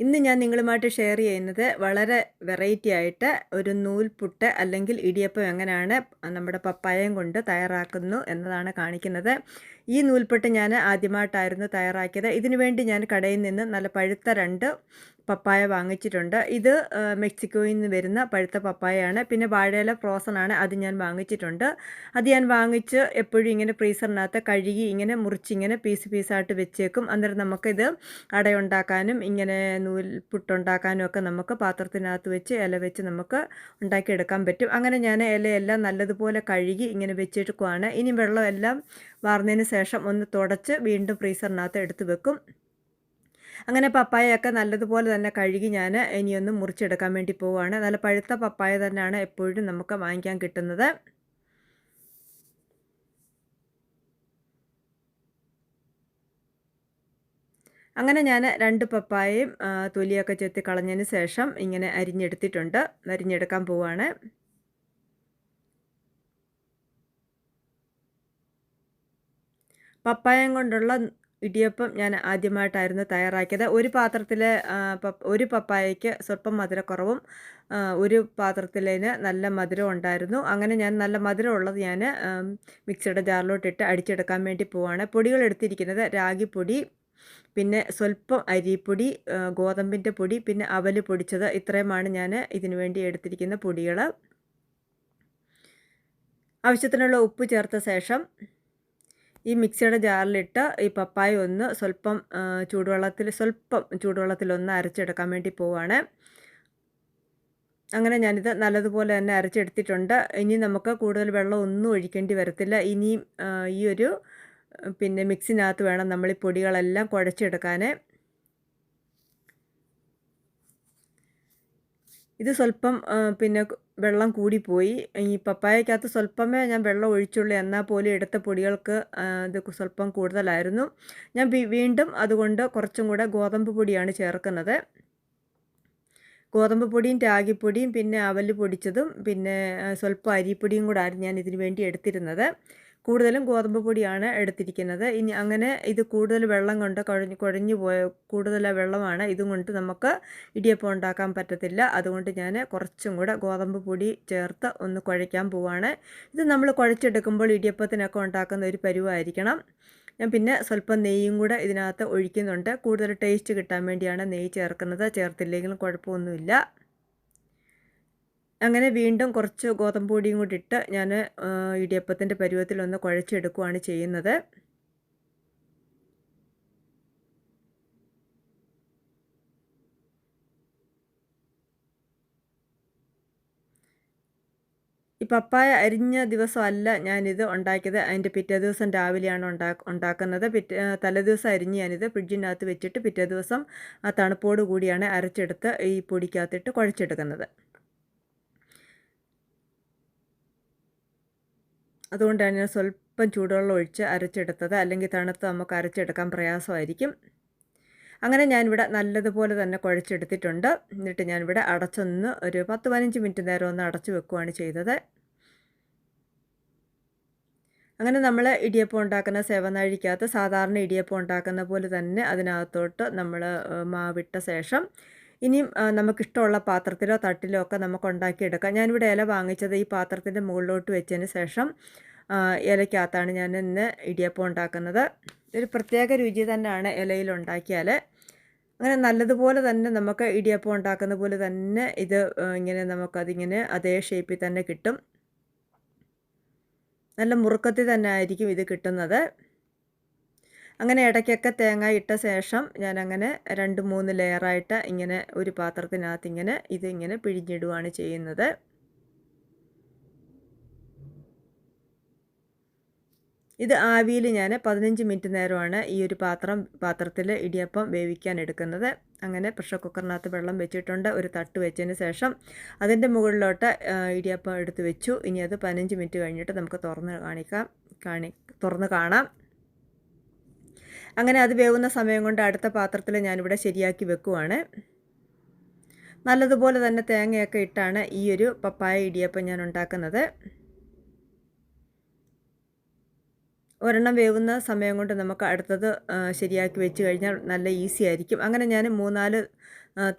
ഇന്ന് ഞാൻ നിങ്ങളുമായിട്ട് ഷെയർ ചെയ്യുന്നത് വളരെ വെറൈറ്റി ആയിട്ട് ഒരു നൂൽപുട്ട് അല്ലെങ്കിൽ ഇടിയപ്പം എങ്ങനെയാണ് നമ്മുടെ പപ്പായം കൊണ്ട് തയ്യാറാക്കുന്നു എന്നതാണ് കാണിക്കുന്നത്. ഈ നൂൽപുട്ട് ഞാൻ ആദ്യമായിട്ടായിരുന്നു തയ്യാറാക്കിയത്. ഇതിനുവേണ്ടി ഞാൻ കടയിൽ നിന്ന് നല്ല പഴുത്ത രണ്ട് പപ്പായ വാങ്ങിച്ചിട്ടുണ്ട്. ഇത് മെക്സിക്കോയിൽ നിന്ന് വരുന്ന പഴുത്ത പപ്പായയാണ്. പിന്നെ വാഴയില ഫ്രോസൺ ആണ് അത് ഞാൻ വാങ്ങിച്ചിട്ടുണ്ട്. അത് ഞാൻ വാങ്ങിച്ച് എപ്പോഴും ഇങ്ങനെ ഫ്രീസറിനകത്ത് കഴുകി ഇങ്ങനെ മുറിച്ചിങ്ങനെ പീസ് പീസായിട്ട് വെച്ചേക്കും. അന്നേരം നമുക്കിത് അടയുണ്ടാക്കാനും ഇങ്ങനെ നൂൽ പുട്ടുണ്ടാക്കാനും ഒക്കെ നമുക്ക് പാത്രത്തിനകത്ത് വെച്ച് ഇല വെച്ച് നമുക്ക് ഉണ്ടാക്കിയെടുക്കാൻ പറ്റും. അങ്ങനെ ഞാൻ ഇലയെല്ലാം നല്ലതുപോലെ കഴുകി ഇങ്ങനെ വെച്ചെടുക്കുവാണ്. ഇനി വെള്ളമെല്ലാം വാർന്നതിന് ശേഷം ഒന്ന് തുടച്ച് വീണ്ടും ഫ്രീസറിനകത്ത് എടുത്ത് വെക്കും. അങ്ങനെ പപ്പായയൊക്കെ നല്ലതുപോലെ തന്നെ കഴുകി ഞാൻ ഇനിയൊന്ന് മുറിച്ചെടുക്കാൻ വേണ്ടി പോവുകയാണ് നല്ല പഴുത്ത പപ്പായ തന്നെയാണ് എപ്പോഴും നമുക്ക് വാങ്ങിക്കാൻ കിട്ടുന്നത്. അങ്ങനെ ഞാൻ രണ്ട് പപ്പായയും തൊലിയൊക്കെ ചെത്തി കളഞ്ഞതിന് ശേഷം ഇങ്ങനെ അരിഞ്ഞെടുത്തിട്ടുണ്ട്. അരിഞ്ഞെടുക്കാൻ പോവുകയാണ് പപ്പായം കൊണ്ടുള്ള ഇടിയപ്പം ഞാൻ ആദ്യമായിട്ടായിരുന്നു തയ്യാറാക്കിയത്. ഒരു പാത്രത്തിൽ ഒരു പപ്പായയ്ക്ക് സ്വല്പം മധുരക്കുറവും ഒരു പാത്രത്തിലേന് നല്ല മധുരം ഉണ്ടായിരുന്നു. അങ്ങനെ ഞാൻ നല്ല മധുരം ഉള്ളത് ഞാൻ മിക്സിയുടെ ജാറിലോട്ടിട്ട് അടിച്ചെടുക്കാൻ വേണ്ടി പോവാണ്. പൊടികൾ എടുത്തിരിക്കുന്നത് രാഗിപ്പൊടി പിന്നെ സ്വല്പം അരിപ്പൊടി ഗോതമ്പിന്റെ പൊടി പിന്നെ അവൽ പൊടിച്ചത് ഇത്രയുമാണ് ഞാൻ ഇതിനു വേണ്ടി എടുത്തിരിക്കുന്ന പൊടികൾ ആവശ്യത്തിനുള്ള ഉപ്പ് ചേർത്ത ശേഷം ഈ മിക്സിയുടെ ജാറിലിട്ട് ഈ പപ്പായ ഒന്ന് സ്വല്പം ചൂടുവെള്ളത്തിൽ സ്വല്പം ചൂടുവെള്ളത്തിൽ ഒന്ന് അരച്ചെടുക്കാൻ വേണ്ടി പോവാണ്. അങ്ങനെ ഞാനിത് നല്ലതുപോലെ തന്നെ അരച്ചെടുത്തിട്ടുണ്ട്. ഇനി നമുക്ക് കൂടുതൽ വെള്ളം ഒന്നും ഒഴിക്കേണ്ടി വരത്തില്ല. ഇനിയും ഈ ഒരു പിന്നെ മിക്സിനകത്ത് വേണം നമ്മൾ ഈ പൊടികളെല്ലാം കുഴച്ചെടുക്കാൻ ഇത് സ്വല്പം പിന്നെ വെള്ളം കൂടിപ്പോയി. ഈ പപ്പായക്കകത്ത് സ്വല്പമേ ഞാൻ വെള്ളം ഒഴിച്ചുള്ളൂ. എന്നാൽ പോലും എടുത്ത പൊടികൾക്ക് ഇത് സ്വല്പം കൂടുതലായിരുന്നു. ഞാൻ വീണ്ടും അതുകൊണ്ട് കുറച്ചും കൂടെ ഗോതമ്പ് പൊടിയാണ് ചേർക്കുന്നത്. ഗോതമ്പ് പൊടിയും രാഗിപ്പൊടിയും പിന്നെ അവൽ പൊടിച്ചതും പിന്നെ സ്വല്പം അരിപ്പൊടിയും കൂടെ ആയിരുന്നു ഞാൻ ഇതിന് വേണ്ടി എടുത്തിരുന്നത്. കൂടുതലും ഗോതമ്പ് പൊടിയാണ് എടുത്തിരിക്കുന്നത്. ഇനി അങ്ങനെ ഇത് കൂടുതൽ വെള്ളം കൊണ്ട് കുഴഞ്ഞ് കുഴഞ്ഞു പോയ കൂടുതൽ വെള്ളമാണ് ഇതും കൊണ്ട് നമുക്ക് ഇടിയപ്പം ഉണ്ടാക്കാൻ പറ്റത്തില്ല. അതുകൊണ്ട് ഞാൻ കുറച്ചും കൂടെ ഗോതമ്പ് പൊടി ചേർത്ത് ഒന്ന് കുഴയ്ക്കാൻ പോവാണ്. ഇത് നമ്മൾ കുഴച്ചെടുക്കുമ്പോൾ ഇടിയപ്പത്തിനൊക്കെ ഉണ്ടാക്കുന്ന ഒരു പരുവായിരിക്കണം. ഞാൻ പിന്നെ സ്വല്പം നെയ്യും കൂടെ ഇതിനകത്ത് ഒഴിക്കുന്നുണ്ട്. കൂടുതൽ ടേസ്റ്റ് കിട്ടാൻ വേണ്ടിയാണ് നെയ്യ് ചേർക്കുന്നത്. ചേർത്തില്ലെങ്കിലും കുഴപ്പമൊന്നുമില്ല. അങ്ങനെ വീണ്ടും കുറച്ച് ഗോതമ്പ് പൊടിയും കൂടി ഇട്ട് ഞാൻ ഇടിയപ്പത്തിന്റെ പരുവത്തിൽ ഒന്ന് കുഴച്ചെടുക്കുകയാണ് ചെയ്യുന്നത്. ഈ പപ്പായ അരിഞ്ഞ ദിവസമല്ല ഞാനിത് ഉണ്ടാക്കിയത്. അതിന്റെ പിറ്റേ ദിവസം രാവിലെയാണ് ഉണ്ടാ ഉണ്ടാക്കുന്നത്. പിറ്റേ തലേദിവസം അരിഞ്ഞ് ഞാനിത് ഫ്രിഡ്ജിനകത്ത് വെച്ചിട്ട് പിറ്റേ ദിവസം ആ തണുപ്പോട് കൂടിയാണ് അരച്ചെടുത്ത് ഈ പൊടിക്കകത്തിട്ട് കുഴച്ചെടുക്കുന്നത്. അതുകൊണ്ടാണ് ഞാൻ സ്വല്പം ചൂടുവെള്ളം ഒഴിച്ച് അരച്ചെടുത്തത്. അല്ലെങ്കിൽ തണുത്ത് നമുക്ക് അരച്ചെടുക്കാൻ പ്രയാസമായിരിക്കും. അങ്ങനെ ഞാനിവിടെ നല്ലതുപോലെ തന്നെ കുഴച്ചെടുത്തിട്ടുണ്ട്. എന്നിട്ട് ഞാനിവിടെ അടച്ചൊന്ന് ഒരു പത്ത് പതിനഞ്ച് മിനിറ്റ് നേരം ഒന്ന് അടച്ചു വെക്കുകയാണ് ചെയ്തത്. അങ്ങനെ നമ്മൾ ഇടിയപ്പം ഉണ്ടാക്കുന്ന സേവനാഴിക്കകത്ത് സാധാരണ ഇടിയപ്പം ഉണ്ടാക്കുന്ന പോലെ തന്നെ അതിനകത്തോട്ട് നമ്മൾ മാവിട്ട ശേഷം ഇനിയും നമുക്കിഷ്ടമുള്ള പാത്രത്തിലോ തട്ടിലോ ഒക്കെ നമുക്ക് ഉണ്ടാക്കിയെടുക്കാം ഞാനിവിടെ ഇല വാങ്ങിച്ചത് ഈ പാത്രത്തിന്റെ മുകളിലോട്ട് വെച്ചതിന് ശേഷം ഇലയ്ക്കകത്താണ് ഞാൻ ഇന്ന് ഇടിയപ്പം ഉണ്ടാക്കുന്നത്. ഒരു പ്രത്യേക രുചി തന്നെയാണ് ഇലയിൽ ഉണ്ടാക്കിയാൽ. അങ്ങനെ നല്ലതുപോലെ തന്നെ നമുക്ക് ഇടിയപ്പം ഉണ്ടാക്കുന്ന പോലെ തന്നെ ഇത് ഇങ്ങനെ നമുക്കതിങ്ങനെ അതേ ഷേപ്പിൽ തന്നെ കിട്ടും. നല്ല മുറുക്കത്തിൽ തന്നെ ആയിരിക്കും ഇത് കിട്ടുന്നത്. അങ്ങനെ ഇടയ്ക്കൊക്കെ തേങ്ങ ഇട്ട ശേഷം ഞാനങ്ങനെ രണ്ട് മൂന്ന് ലെയറായിട്ട് ഇങ്ങനെ ഒരു പാത്രത്തിനകത്ത് ഇങ്ങനെ ഇതിങ്ങനെ പിഴിഞ്ഞിടുകയാണ് ചെയ്യുന്നത്. ഇത് ആവിയിൽ ഞാൻ പതിനഞ്ച് മിനിറ്റ് നേരമാണ് ഈ ഒരു പാത്രം പാത്രത്തിൽ ഇടിയപ്പം വേവിക്കാൻ എടുക്കുന്നത്. അങ്ങനെ പ്രഷർ കുക്കറിനകത്ത് വെള്ളം വെച്ചിട്ടുണ്ട്. ഒരു തട്ട് വെച്ചതിന് ശേഷം അതിന്റെ മുകളിലോട്ട് ഇടിയപ്പം എടുത്ത് വെച്ചു. ഇനി അത് പതിനഞ്ച് മിനിറ്റ് കഴിഞ്ഞിട്ട് നമുക്ക് തുറന്ന് കാണിക്കാം കാണി തുറന്ന് കാണാം. അങ്ങനെ അത് വേവുന്ന സമയം കൊണ്ട് അടുത്ത പാത്രത്തിൽ ഞാനിവിടെ ശരിയാക്കി വെക്കുവാണ്. നല്ലതുപോലെ തന്നെ തേങ്ങയൊക്കെ ഇട്ടാണ് ഈ ഒരു പപ്പായ ഇടിയപ്പം ഞാൻ ഉണ്ടാക്കുന്നത്. ഒരെണ്ണം വേവുന്ന സമയം കൊണ്ട് നമുക്ക് അടുത്തത് ശരിയാക്കി വെച്ച് കഴിഞ്ഞാൽ നല്ല ഈസി ആയിരിക്കും. അങ്ങനെ ഞാൻ മൂന്നാൽ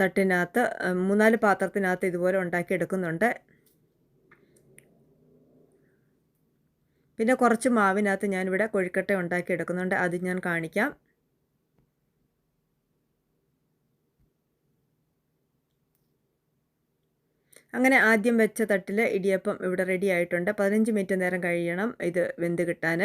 തട്ടിനകത്ത് മൂന്നാൽ പാത്രത്തിനകത്ത് ഇതുപോലെ ഉണ്ടാക്കിയെടുക്കുന്നുണ്ട്. പിന്നെ കുറച്ച് മാവിനകത്ത് ഞാനിവിടെ കൊഴുക്കട്ട ഉണ്ടാക്കി എടുക്കുന്നുണ്ട്. അത് ഞാൻ കാണിക്കാം. അങ്ങനെ ആദ്യം വെച്ച തട്ടിൽ ഇടിയപ്പം ഇവിടെ റെഡി ആയിട്ടുണ്ട്. പതിനഞ്ച് മിനിറ്റ് നേരം കഴിയണം ഇത് വെന്ത് കിട്ടാൻ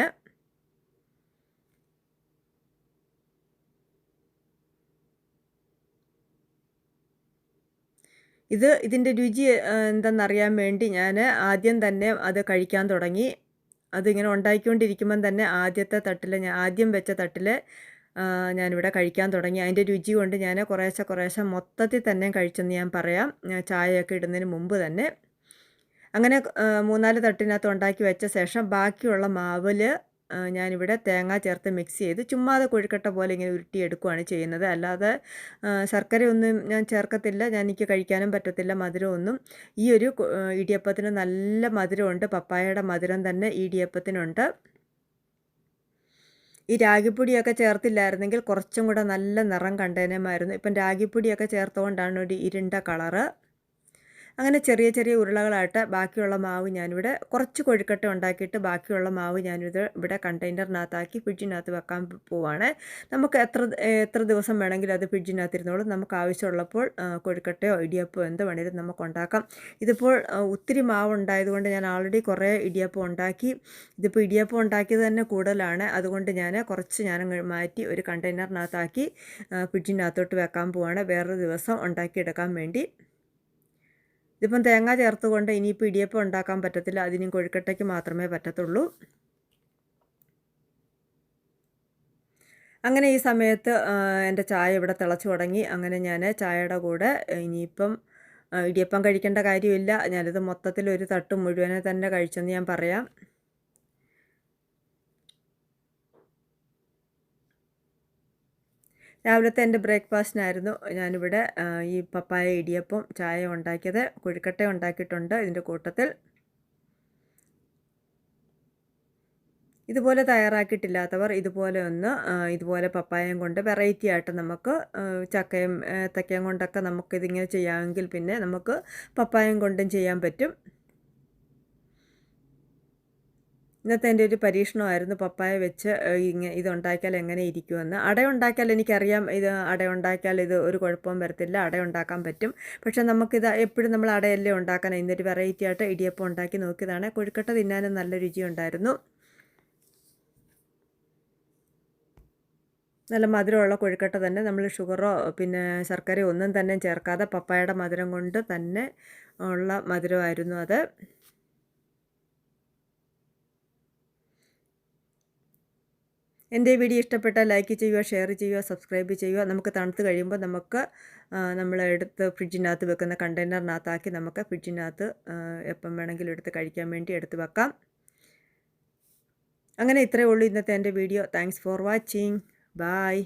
ഇത് ഇതിന്റെ രുചി എന്താണെന്നറിയാൻ വേണ്ടി ഞാൻ ആദ്യം തന്നെ അത് കഴിക്കാൻ തുടങ്ങി. അതിങ്ങനെ ഉണ്ടാക്കിക്കൊണ്ടിരിക്കുമ്പം തന്നെ ആദ്യത്തെ തട്ടിൽ ഞാൻ ആദ്യം വെച്ച തട്ടിൽ ഞാനിവിടെ കഴിക്കാൻ തുടങ്ങി. അതിന്റെ രുചി കൊണ്ട് ഞാൻ കുറേശ്ശെ കുറേശ്ശെ മൊത്തത്തിൽ തന്നെ കഴിച്ചെന്ന് ഞാൻ പറയാം. ചായയൊക്കെ ഇടുന്നതിന് മുമ്പ് തന്നെ. അങ്ങനെ മൂന്നാൽ തട്ടിനകത്ത് ഉണ്ടാക്കി വെച്ച ശേഷം ബാക്കിയുള്ള മാവിൽ ഞാനിവിടെ തേങ്ങ ചേർത്ത് മിക്സ് ചെയ്ത് ചുമ്മാതെ കൊഴുക്കട്ട പോലെ ഇങ്ങനെ ഉരുട്ടിയെടുക്കുകയാണ് ചെയ്യുന്നത്. അല്ലാതെ ശർക്കരയൊന്നും ഞാൻ ചേർക്കത്തില്ല. ഞാൻ എനിക്ക് കഴിക്കാനും പറ്റത്തില്ല മധുരമൊന്നും. ഈ ഒരു ഇടിയപ്പത്തിന് നല്ല മധുരമുണ്ട്. പപ്പായയുടെ മധുരം തന്നെ ഇടിയപ്പത്തിനുണ്ട്. ഈ രാഗിപ്പൊടിയൊക്കെ ചേർത്തില്ലായിരുന്നെങ്കിൽ കുറച്ചും കൂടെ നല്ല നിറം കണ്ടേനമായിരുന്നു. ഇപ്പം രാഗിപ്പൊടിയൊക്കെ ചേർത്തുകൊണ്ടാണ് ഒരു ഇരുണ്ട കളറ്. അങ്ങനെ ചെറിയ ചെറിയ ഉരുളകളായിട്ട് ബാക്കിയുള്ള മാവ് ഞാനിവിടെ കുറച്ച് കൊഴുക്കട്ട ഉണ്ടാക്കിയിട്ട് ബാക്കിയുള്ള മാവ് ഞാനിത് ഇവിടെ കണ്ടെയ്നറിനകത്താക്കി ഫ്രിഡ്ജിനകത്ത് വെക്കാൻ പോവാണ്. നമുക്ക് എത്ര എത്ര ദിവസം വേണമെങ്കിലും അത് ഫ്രിഡ്ജിനകത്ത് ഇരുന്നോളും നമുക്ക് ആവശ്യമുള്ളപ്പോൾ കൊഴുക്കട്ടയോ ഇടിയപ്പോ എന്ത് വേണേലും നമുക്ക് ഉണ്ടാക്കാം. ഇതിപ്പോൾ ഒത്തിരി മാവ് ഉണ്ടായതുകൊണ്ട് ഞാൻ ആൾറെഡി കുറേ ഇടിയപ്പം ഉണ്ടാക്കി. ഇതിപ്പോൾ ഇടിയപ്പം ഉണ്ടാക്കിയത് തന്നെ കൂടുതലാണ്. അതുകൊണ്ട് ഞാൻ കുറച്ച് ഞാൻ മാറ്റി ഒരു കണ്ടെയ്നറിനകത്താക്കി ഫ്രിഡ്ജിനകത്തോട്ട് വെക്കാൻ പോവാണ്. വേറൊരു ദിവസം ഉണ്ടാക്കിയെടുക്കാൻ വേണ്ടി. ഇതിപ്പം തേങ്ങ ചേർത്തുകൊണ്ട് ഇനിയിപ്പോൾ ഇടിയപ്പം ഉണ്ടാക്കാൻ പറ്റത്തില്ല. അതിനും കൊഴുക്കട്ടയ്ക്ക് മാത്രമേ പറ്റത്തുള്ളൂ. അങ്ങനെ ഈ സമയത്ത് എന്റെ ചായ ഇവിടെ തിളച്ചു തുടങ്ങി. അങ്ങനെ ഞാൻ ചായയുടെ കൂടെ ഇനിയിപ്പം ഇടിയപ്പം കഴിക്കേണ്ട കാര്യമില്ല. ഞാനിത് മൊത്തത്തിൽ ഒരു തട്ട് മുഴുവനെ തന്നെ കഴിച്ചെന്ന് ഞാൻ പറയാം. രാവിലത്തെ എന്റെ ബ്രേക്ക്ഫാസ്റ്റിനായിരുന്നു ഞാനിവിടെ ഈ പപ്പായ ഇടിയപ്പം ചായ ഉണ്ടാക്കിയത് കുഴിക്കട്ട ഉണ്ടാക്കിയിട്ടുണ്ട് ഇതിന്റെ കൂട്ടത്തിൽ. ഇതുപോലെ തയ്യാറാക്കിയിട്ടില്ലാത്തവർ ഇതുപോലെ ഒന്ന് ഇതുപോലെ പപ്പായം കൊണ്ട് വെറൈറ്റി ആയിട്ട് നമുക്ക് ചക്കയും തക്കയും കൊണ്ടൊക്കെ നമുക്കിതിങ്ങനെ ചെയ്യാമെങ്കിൽ പിന്നെ നമുക്ക് പപ്പായം കൊണ്ടും ചെയ്യാൻ പറ്റും. ഇന്നത്തെ എന്റെ ഒരു പരീക്ഷണമായിരുന്നു പപ്പായ വെച്ച് ഇങ്ങനെ ഇതുണ്ടാക്കിയാൽ എങ്ങനെ ഇരിക്കുമെന്ന്. അട ഉണ്ടാക്കിയാൽ എനിക്കറിയാം ഇത് അട ഉണ്ടാക്കിയാൽ ഇത് ഒരു കുഴപ്പവും വരത്തില്ല അട ഉണ്ടാക്കാൻ പറ്റും. പക്ഷേ നമുക്കിത് എപ്പോഴും നമ്മൾ അടയല്ലേ ഉണ്ടാക്കാൻ ഇന്നൊരു വെറൈറ്റി ആയിട്ട് ഇടിയപ്പം ഉണ്ടാക്കി നോക്കിയതാണ്. കൊഴുക്കട്ട തിന്നാനും നല്ല രുചിയുണ്ടായിരുന്നു. നല്ല മധുരമുള്ള കൊഴുക്കട്ട തന്നെ. നമ്മൾ ഷുഗറോ പിന്നെ ശർക്കരയോ ഒന്നും തന്നെ ചേർക്കാതെ പപ്പായയുടെ മധുരം കൊണ്ട് തന്നെ ഉള്ള മധുരമായിരുന്നു അത്. എന്റെ വീഡിയോ ഇഷ്ടപ്പെട്ടാൽ ലൈക്ക് ചെയ്യുക ഷെയർ ചെയ്യുക സബ്സ്ക്രൈബ് ചെയ്യുക. നമുക്ക് തണുത്ത് കഴിയുമ്പോൾ നമുക്ക് നമ്മൾ എടുത്ത് ഫ്രിഡ്ജിനകത്ത് വെക്കുന്ന കണ്ടെയ്നറിനകത്താക്കി നമുക്ക് ഫ്രിഡ്ജിനകത്ത് എപ്പം വേണമെങ്കിലും എടുത്ത് കഴിക്കാൻ വേണ്ടി എടുത്ത് വെക്കാം. അങ്ങനെ ഇത്രയേ ഉള്ളൂ ഇന്നത്തെ എന്റെ video. Thanks for watching bye